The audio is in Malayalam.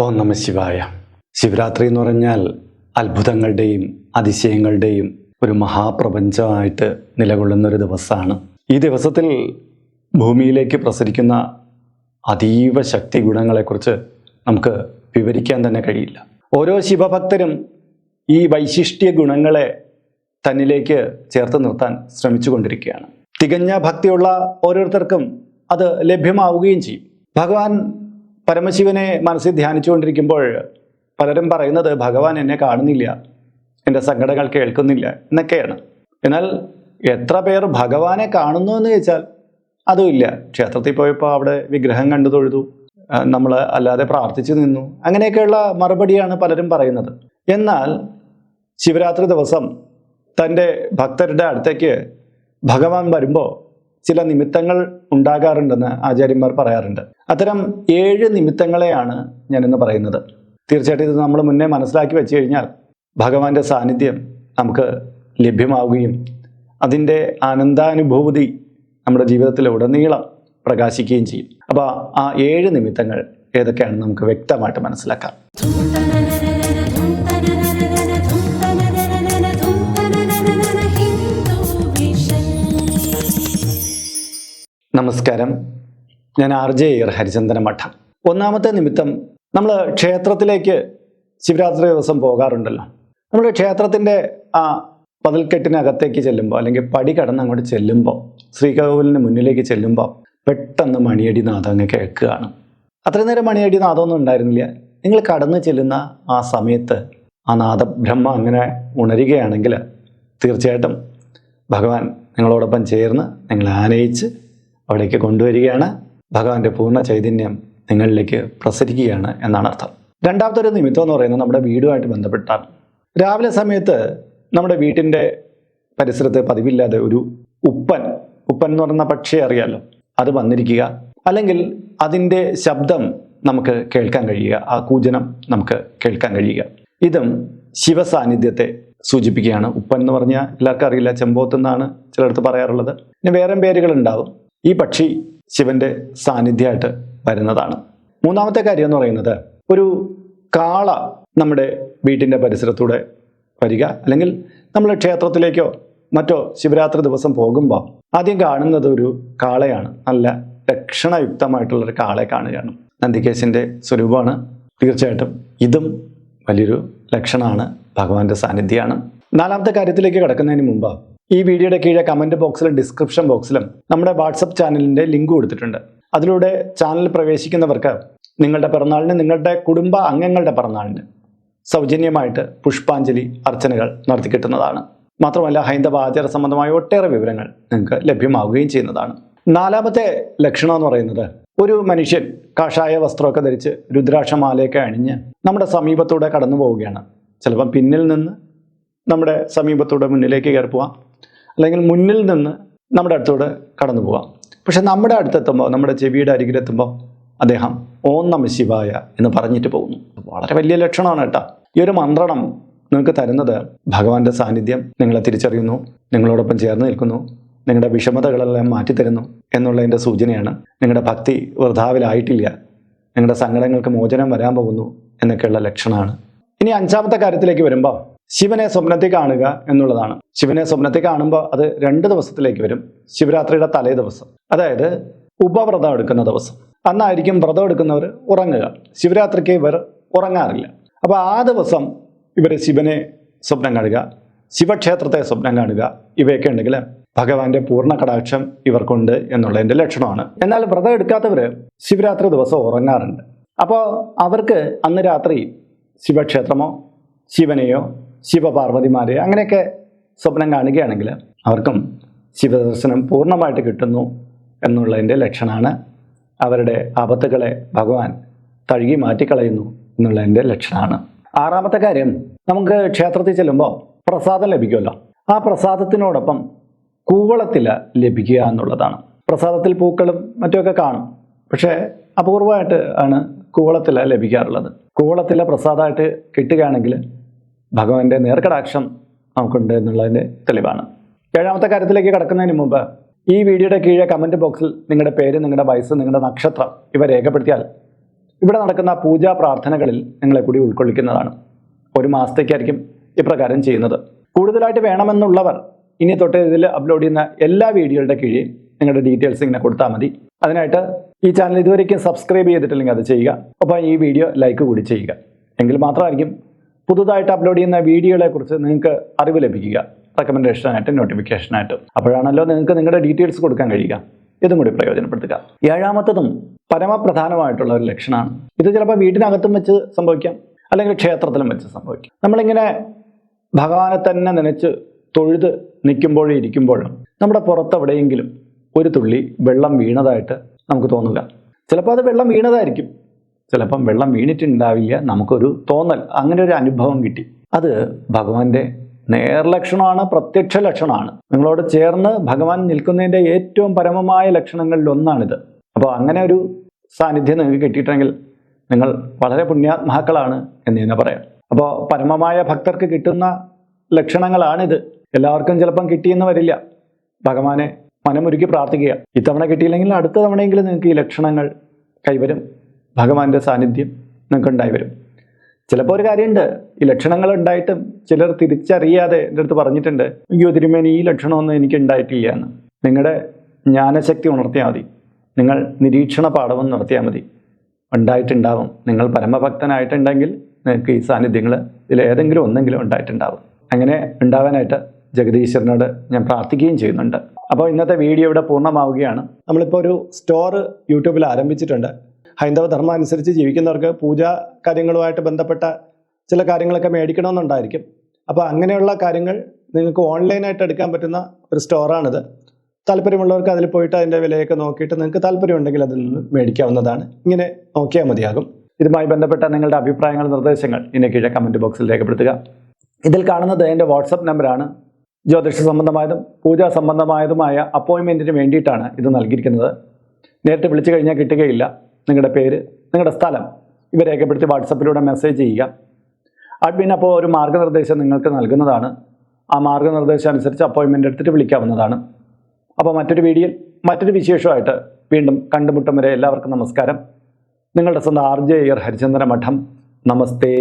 ഓം നമ ശിവായ. ശിവരാത്രി എന്ന് പറഞ്ഞാൽ അത്ഭുതങ്ങളുടെയും അതിശയങ്ങളുടെയും ഒരു മഹാപ്രപഞ്ചമായിട്ട് നിലകൊള്ളുന്ന ഒരു ദിവസമാണ്. ഈ ദിവസത്തിൽ ഭൂമിയിലേക്ക് പ്രസരിക്കുന്ന അതീവ ശക്തി ഗുണങ്ങളെക്കുറിച്ച് നമുക്ക് വിവരിക്കാൻ തന്നെ കഴിയില്ല. ഓരോ ശിവഭക്തരും ഈ വൈശിഷ്ട്യ ഗുണങ്ങളെ തന്നിലേക്ക് ചേർത്ത് നിർത്താൻ ശ്രമിച്ചു കൊണ്ടിരിക്കുകയാണ് തികഞ്ഞ ഭക്തിയുള്ള ഓരോരുത്തർക്കും അത് ലഭ്യമാവുകയും ചെയ്യും. ഭഗവാൻ പരമശിവനെ മനസ്സിൽ ധ്യാനിച്ചുകൊണ്ടിരിക്കുമ്പോൾ പലരും പറയുന്നത് ഭഗവാൻ എന്നെ കാണുന്നില്ല എന്റെ സങ്കടങ്ങൾ കേൾക്കുന്നില്ല എന്നൊക്കെയാണ്. എന്നാൽ എത്ര പേർ ഭഗവാനെ കാണുന്നു എന്ന് ചോദിച്ചാൽ അതുമില്ല ക്ഷേത്രത്തിൽ പോയപ്പോൾ അവിടെ വിഗ്രഹം കണ്ടു തൊഴുതു നമ്മൾ അല്ലാതെ പ്രാർത്ഥിച്ചു നിന്നു. അങ്ങനെയൊക്കെയുള്ള മറുപടിയാണ് പലരും പറയുന്നത്. എന്നാൽ ശിവരാത്രി ദിവസം തന്റെ ഭക്തരുടെ അടുത്തേക്ക് ഭഗവാൻ വരുമ്പോൾ ചില നിമിത്തങ്ങൾ ഉണ്ടാകാറുണ്ടെന്ന് ആചാര്യന്മാർ പറയാറുണ്ട്. അത്തരം ഏഴ് നിമിത്തങ്ങളെയാണ് ഞാനിന്ന് പറയുന്നത്. തീർച്ചയായിട്ടും ഇത് നമ്മൾ മുന്നേ മനസ്സിലാക്കി വെച്ച് കഴിഞ്ഞാൽ ഭഗവാന്റെ സാന്നിധ്യം നമുക്ക് ലഭ്യമാവുകയും അതിന്റെ ആനന്ദാനുഭൂതി നമ്മുടെ ജീവിതത്തിൽ ഉടനീളം പ്രകാശിക്കുകയും ചെയ്യും. അപ്പോൾ ആ ഏഴ് നിമിത്തങ്ങൾ ഏതൊക്കെയാണെന്ന് നമുക്ക് വ്യക്തമായിട്ട് മനസ്സിലാക്കാം. നമസ്കാരം. ഞാൻ ആർ ജെ ഇർ ഹരിചന്ദന മഠം. ഒന്നാമത്തെ നിമിത്തം നമ്മൾ ക്ഷേത്രത്തിലേക്ക് ശിവരാത്രി ദിവസം പോകാറുണ്ടല്ലോ. നമ്മൾ ക്ഷേത്രത്തിന്റെ ആ പതിൽക്കെട്ടിനകത്തേക്ക് ചെല്ലുമ്പോൾ അല്ലെങ്കിൽ പടി കടന്ന് അങ്ങോട്ട് ചെല്ലുമ്പോൾ ശ്രീകോവിലിന് മുന്നിലേക്ക് ചെല്ലുമ്പോൾ പെട്ടെന്ന് മണിയടി നാദം അങ്ങ് കേൾക്കുകയാണ്. അത്രയും നേരം മണിയടി നാദമൊന്നും ഉണ്ടായിരുന്നില്ല. നിങ്ങൾ കടന്നു ചെല്ലുന്ന ആ സമയത്ത് ആ നാദബ്രഹ്മ അങ്ങനെ ഉണരുകയാണെങ്കിൽ തീർച്ചയായിട്ടും ഭഗവാൻ നിങ്ങളോടൊപ്പം ചേർന്ന് നിങ്ങളെ ആനയിച്ച് അവിടേക്ക് കൊണ്ടുവരികയാണ്. ഭഗവാന്റെ പൂർണ ചൈതന്യം നിങ്ങളിലേക്ക് പ്രസരിക്കുകയാണ് എന്നാണ് അർത്ഥം. രണ്ടാമത്തെ ഒരു നിമിത്തം എന്ന് പറയുന്നത് നമ്മുടെ വീടുമായിട്ട് ബന്ധപ്പെട്ടാണ് രാവിലെ സമയത്ത് നമ്മുടെ വീട്ടിന്റെ പരിസരത്ത് പതിവില്ലാതെ ഒരു ഉപ്പൻ ഉപ്പൻ എന്ന് പറയുന്ന പക്ഷിയെ അറിയാലോ അത് വന്നിരിക്കുക. അല്ലെങ്കിൽ അതിന്റെ ശബ്ദം നമുക്ക് കേൾക്കാൻ കഴിയുക ആ കൂജനം നമുക്ക് കേൾക്കാൻ കഴിയുക. ഇതും ശിവസാന്നിധ്യത്തെ സൂചിപ്പിക്കുകയാണ്. ഉപ്പൻ എന്ന് പറഞ്ഞാൽ എല്ലാവർക്കും അറിയില്ല ചെമ്പോത്ത് എന്നാണ് ചിലടത്ത് പറയാറുള്ളത്. പിന്നെ വേറെ പേരുകളുണ്ടാവും ഈ പക്ഷി ശിവന്റെ സാന്നിധ്യമായിട്ട് വരുന്നതാണ്. മൂന്നാമത്തെ കാര്യം എന്ന് പറയുന്നത് ഒരു കാള നമ്മുടെ വീട്ടിന്റെ പരിസരത്തൂടെ വരിക അല്ലെങ്കിൽ നമ്മൾ ക്ഷേത്രത്തിലേക്കോ മറ്റോ ശിവരാത്രി ദിവസം പോകുമ്പോൾ ആദ്യം കാണുന്നത് ഒരു കാളയാണ്. നല്ല ലക്ഷണയുക്തമായിട്ടുള്ളൊരു കാളയെ കാണുകയാണ്. നന്ദികേശിന്റെ സ്വരൂപമാണ്. തീർച്ചയായിട്ടും ഇതും വലിയൊരു ലക്ഷണമാണ്. ഭഗവാന്റെ സാന്നിധ്യമാണ്. നാലാമത്തെ കാര്യത്തിലേക്ക് കിടക്കുന്നതിന് മുമ്പ് ഈ വീഡിയോയുടെ കീഴെ കമന്റ് ബോക്സിലും ഡിസ്ക്രിപ്ഷൻ ബോക്സിലും നമ്മുടെ വാട്സപ്പ് ചാനലിന്റെ ലിങ്ക് കൊടുത്തിട്ടുണ്ട്. അതിലൂടെ ചാനൽ പ്രവേശിക്കുന്നവർക്ക് നിങ്ങളുടെ പിറന്നാളിന് നിങ്ങളുടെ കുടുംബ അംഗങ്ങളുടെ പിറന്നാളിന് സൗജന്യമായിട്ട് പുഷ്പാഞ്ജലി അർച്ചനകൾ നടത്തി കിട്ടുന്നതാണ്. മാത്രമല്ല ഹൈന്ദവ ആചാര സംബന്ധമായ ഒട്ടേറെ വിവരങ്ങൾ നിങ്ങൾക്ക് ലഭ്യമാവുകയും ചെയ്യുന്നതാണ്. നാലാമത്തെ ലക്ഷണം എന്ന് പറയുന്നത് ഒരു മനുഷ്യൻ കാഷായ വസ്ത്രമൊക്കെ ധരിച്ച് രുദ്രാക്ഷമാലയൊക്കെ അണിഞ്ഞ് നമ്മുടെ സമീപത്തൂടെ കടന്നു പോവുകയാണ് ചിലപ്പം പിന്നിൽ നിന്ന് നമ്മുടെ സമീപത്തൂടെ മുന്നിലേക്ക് കയറി പോവാം അല്ലെങ്കിൽ മുന്നിൽ നിന്ന് നമ്മുടെ അടുത്തൂടെ കടന്നു പോവാം. പക്ഷെ നമ്മുടെ അടുത്തെത്തുമ്പോൾ നമ്മുടെ ചെവിയുടെ അരികിലെത്തുമ്പോൾ അദ്ദേഹം ഓം നമ ശിവായ എന്ന് പറഞ്ഞിട്ട് പോകുന്നു. വളരെ വലിയ ലക്ഷണമാണ് കേട്ടോ. ഈ ഒരു മന്ത്രണം നിങ്ങൾക്ക് തരുന്നത് ഭഗവാന്റെ സാന്നിധ്യം നിങ്ങളെ തിരിച്ചറിയുന്നു നിങ്ങളോടൊപ്പം ചേർന്ന് നിൽക്കുന്നു നിങ്ങളുടെ വിഷമതകളെല്ലാം മാറ്റിത്തരുന്നു എന്നുള്ളതിന്റെ സൂചനയാണ് നിങ്ങളുടെ ഭക്തി വൃഥാവിലായിട്ടില്ല നിങ്ങളുടെ സങ്കടങ്ങൾക്ക് മോചനം വരാൻ പോകുന്നു എന്നൊക്കെയുള്ള ലക്ഷണമാണ്. ഇനി അഞ്ചാമത്തെ കാര്യത്തിലേക്ക് വരുമ്പോൾ ശിവനെ സ്വപ്നത്തിൽ കാണുക എന്നുള്ളതാണ്. ശിവനെ സ്വപ്നത്തിൽ കാണുമ്പോൾ അത് രണ്ട് ദിവസത്തിലേക്ക് വരും. ശിവരാത്രിയുടെ തലേ ദിവസം. അതായത് ഉപവ്രതം എടുക്കുന്ന ദിവസം. അന്നായിരിക്കും വ്രതം എടുക്കുന്നവർ ഉറങ്ങുക. ശിവരാത്രിക്ക് ഇവർ ഉറങ്ങാറില്ല. അപ്പോൾ ആ ദിവസം ഇവർ ശിവനെ സ്വപ്നം കാണുക ശിവക്ഷേത്രത്തെ സ്വപ്നം കാണുക ഇവയൊക്കെ ഉണ്ടെങ്കിൽ ഭഗവാന്റെ പൂർണ കടാക്ഷം ഇവർക്കുണ്ട് എന്നുള്ളതിന്റെ ലക്ഷണമാണ്. എന്നാൽ വ്രതം എടുക്കാത്തവർ ശിവരാത്രി ദിവസം ഉറങ്ങാറുണ്ട്. അപ്പോൾ അവർക്ക് അന്ന് രാത്രി ശിവക്ഷേത്രമോ ശിവനെയോ ശിവപാർവതിമാരെയോ അങ്ങനെയൊക്കെ സ്വപ്നം കാണുകയാണെങ്കിൽ അവർക്കും ശിവദർശനം പൂർണമായിട്ട് കിട്ടുന്നു എന്നുള്ളതിന്റെ ലക്ഷണമാണ് അവരുടെ ആപത്തുകളെ ഭഗവാൻ തഴുകി മാറ്റിക്കളയുന്നു എന്നുള്ളതിന്റെ ലക്ഷണമാണ്. ആറാമത്തെ കാര്യം നമുക്ക് ക്ഷേത്രത്തിൽ ചെല്ലുമ്പോൾ പ്രസാദം ലഭിക്കുമല്ലോ. ആ പ്രസാദത്തിനോടൊപ്പം കൂവളത്തിൽ ലഭിക്കുക എന്നുള്ളതാണ്. പ്രസാദത്തിൽ പൂക്കളും മറ്റുമൊക്കെ കാണും. പക്ഷേ അപൂർവമായിട്ട് ആണ് കൂവളത്തിൽ ലഭിക്കാറുള്ളത്. കൂവളത്തിൽ പ്രസാദമായിട്ട് കിട്ടുകയാണെങ്കിൽ ഭഗവാന്റെ നേർക്കടാക്ഷം നമുക്കുണ്ട് എന്നുള്ളതിന്റെ തെളിവാണ്. ഏഴാമത്തെ കാര്യത്തിലേക്ക് കടക്കുന്നതിന് മുമ്പ് ഈ വീഡിയോയുടെ കീഴെ കമന്റ് ബോക്സിൽ നിങ്ങളുടെ പേര് നിങ്ങളുടെ വയസ്സ് നിങ്ങളുടെ നക്ഷത്രം ഇവ രേഖപ്പെടുത്തിയാൽ ഇവിടെ നടക്കുന്ന പൂജാ പ്രാർത്ഥനകളിൽ നിങ്ങളെ കൂടി ഉൾക്കൊള്ളിക്കുന്നതാണ്. ഒരു മാസത്തേക്കായിരിക്കും ഇപ്രകാരം ചെയ്യുന്നത്. കൂടുതലായിട്ട് വേണമെന്നുള്ളവർ ഇനി തൊട്ട് ഇതിൽ അപ്ലോഡ് ചെയ്യുന്ന എല്ലാ വീഡിയോയുടെ കീഴിൽ നിങ്ങളുടെ ഡീറ്റെയിൽസ് ഇങ്ങനെ കൊടുത്താൽ മതി. അതിനായിട്ട് ഈ ചാനൽ ഇതുവരെയ്ക്കും സബ്സ്ക്രൈബ് ചെയ്തിട്ടില്ലെങ്കിൽ അത് ചെയ്യുക. അപ്പോൾ ഈ വീഡിയോ ലൈക്ക് കൂടി ചെയ്യുക. എങ്കിൽ മാത്രമായിരിക്കും പുതുതായിട്ട് അപ്ലോഡ് ചെയ്യുന്ന വീഡിയോകളെ കുറിച്ച് നിങ്ങൾക്ക് അറിവ് ലഭിക്കുക. റെക്കമെൻഡേഷനായിട്ട് നോട്ടിഫിക്കേഷനായിട്ട് അപ്പോഴാണല്ലോ നിങ്ങൾക്ക് നിങ്ങളുടെ ഡീറ്റെയിൽസ് കൊടുക്കാൻ കഴിയുക. ഇതും കൂടി പ്രയോജനപ്പെടുത്തുക. ഏഴാമത്തതും പരമപ്രധാനമായിട്ടുള്ള ഒരു ലക്ഷണമാണ്. ഇത് ചിലപ്പോൾ വീട്ടിനകത്തും വെച്ച് സംഭവിക്കാം. അല്ലെങ്കിൽ ക്ഷേത്രത്തിലും വെച്ച് സംഭവിക്കാം. നമ്മളിങ്ങനെ ഭഗവാനെ തന്നെ നനച്ച് തൊഴുത് നിൽക്കുമ്പോഴും ഇരിക്കുമ്പോഴും നമ്മുടെ പുറത്തെവിടെയെങ്കിലും ഒരു തുള്ളി വെള്ളം വീണതായിട്ട് നമുക്ക് തോന്നുക. ചിലപ്പോൾ അത് വെള്ളം വീണതായിരിക്കും. ചിലപ്പം വെള്ളം വീണിട്ടുണ്ടാവില്ല നമുക്കൊരു തോന്നൽ അങ്ങനെ ഒരു അനുഭവം കിട്ടി. അത് ഭഗവാന്റെ നേർലക്ഷണമാണ് പ്രത്യക്ഷ ലക്ഷണമാണ് നിങ്ങളോട് ചേർന്ന് ഭഗവാൻ നിൽക്കുന്നതിന്റെ ഏറ്റവും പരമമായ ലക്ഷണങ്ങളിൽ ഒന്നാണിത്. അപ്പോൾ അങ്ങനെ ഒരു സാന്നിധ്യം നിങ്ങൾക്ക് കിട്ടിയിട്ടുണ്ടെങ്കിൽ നിങ്ങൾ വളരെ പുണ്യാത്മാക്കളാണ് എന്ന് തന്നെ പറയാം. അപ്പോൾ പരമമായ ഭക്തർക്ക് കിട്ടുന്ന ലക്ഷണങ്ങളാണിത്. എല്ലാവർക്കും ചിലപ്പം കിട്ടിയെന്ന് വരില്ല. ഭഗവാനെ മനമൊരുക്കി പ്രാർത്ഥിക്കുക. ഇത്തവണ കിട്ടിയില്ലെങ്കിൽ അടുത്ത തവണയെങ്കിലും നിങ്ങൾക്ക് ഈ ലക്ഷണങ്ങൾ കൈവരും. ഭഗവാന്റെ സാന്നിധ്യം നിങ്ങൾക്ക് ഉണ്ടായി വരും ചിലപ്പോൾ ഒരു കാര്യമുണ്ട് ഈ ലക്ഷണങ്ങൾ ഉണ്ടായിട്ടും ചിലർ തിരിച്ചറിയാതെ എന്റെ അടുത്ത് പറഞ്ഞിട്ടുണ്ട് അയ്യോ തിരുമേനി ഈ ലക്ഷണമൊന്നും എനിക്ക് ഉണ്ടായിട്ടില്ല എന്ന്. നിങ്ങളുടെ ജ്ഞാനശക്തി ഉണർത്തിയാൽ മതി. നിങ്ങൾ നിരീക്ഷണ പാഠവും നടത്തിയാൽ മതി. ഉണ്ടായിട്ടുണ്ടാവും. നിങ്ങൾ പരമഭക്തനായിട്ടുണ്ടെങ്കിൽ നിങ്ങൾക്ക് ഈ സാന്നിധ്യങ്ങൾ ഇതിൽ ഏതെങ്കിലും ഒന്നെങ്കിലും ഉണ്ടായിട്ടുണ്ടാവും. അങ്ങനെ ഉണ്ടാവാനായിട്ട് ജഗദീശ്വരനോട് ഞാൻ പ്രാർത്ഥിക്കുകയും ചെയ്യുന്നുണ്ട്. അപ്പോൾ ഇന്നത്തെ വീഡിയോ ഇവിടെ പൂർണമാവുകയാണ്. നമ്മളിപ്പോൾ ഒരു സ്റ്റോർ യൂട്യൂബിൽ ആരംഭിച്ചിട്ടുണ്ട്. ഹൈന്ദവ ധർമ്മം അനുസരിച്ച് ജീവിക്കുന്നവർക്ക് പൂജാ കാര്യങ്ങളുമായിട്ട് ബന്ധപ്പെട്ട ചില കാര്യങ്ങളൊക്കെ മേടിക്കണമെന്നുണ്ടായിരിക്കും. അപ്പോൾ അങ്ങനെയുള്ള കാര്യങ്ങൾ നിങ്ങൾക്ക് ഓൺലൈനായിട്ട് എടുക്കാൻ പറ്റുന്ന ഒരു സ്റ്റോറാണിത്. താല്പര്യമുള്ളവർക്ക് അതിൽ പോയിട്ട് അതിന്റെ വിലയൊക്കെ നോക്കിയിട്ട് നിങ്ങൾക്ക് താല്പര്യമുണ്ടെങ്കിൽ അതിൽ നിന്ന് മേടിക്കാവുന്നതാണ്. ഇങ്ങനെ നോക്കിയാൽ മതിയാകും. ഇതുമായി ബന്ധപ്പെട്ട നിങ്ങളുടെ അഭിപ്രായങ്ങൾ നിർദ്ദേശങ്ങൾ ഇതിനെ കീഴെ കമന്റ് ബോക്സിൽ രേഖപ്പെടുത്തുക. ഇതിൽ കാണുന്നത് എന്റെ വാട്സപ്പ് നമ്പറാണ്. ജ്യോതിഷ സംബന്ധമായതും പൂജാ സംബന്ധമായതുമായ അപ്പോയിൻമെന്റിന് വേണ്ടിയിട്ടാണ് ഇത് നൽകിയിരിക്കുന്നത്. നേരിട്ട് വിളിച്ചു കഴിഞ്ഞാൽ കിട്ടുകയില്ല. നിങ്ങളുടെ പേര് നിങ്ങളുടെ സ്ഥലം ഇവ രേഖപ്പെടുത്തി വാട്സപ്പിലൂടെ മെസ്സേജ് ചെയ്യുക. അഡ്മിൻ അപ്പോൾ ഒരു മാർഗനിർദ്ദേശം നിങ്ങൾക്ക് നൽകുന്നതാണ്. ആ മാർഗനിർദ്ദേശം അനുസരിച്ച് അപ്പോയിൻമെന്റ് എടുത്തിട്ട് വിളിക്കാവുന്നതാണ്. അപ്പോൾ മറ്റൊരു വീഡിയോയിൽ മറ്റൊരു വിശേഷമായിട്ട് വീണ്ടും കണ്ടുമുട്ടും വരെ എല്ലാവർക്കും നമസ്കാരം. നിങ്ങളുടെ സ്വന്തം ആർ ജെ ഹരിചന്ദ്ര മഠം നമസ്തേ.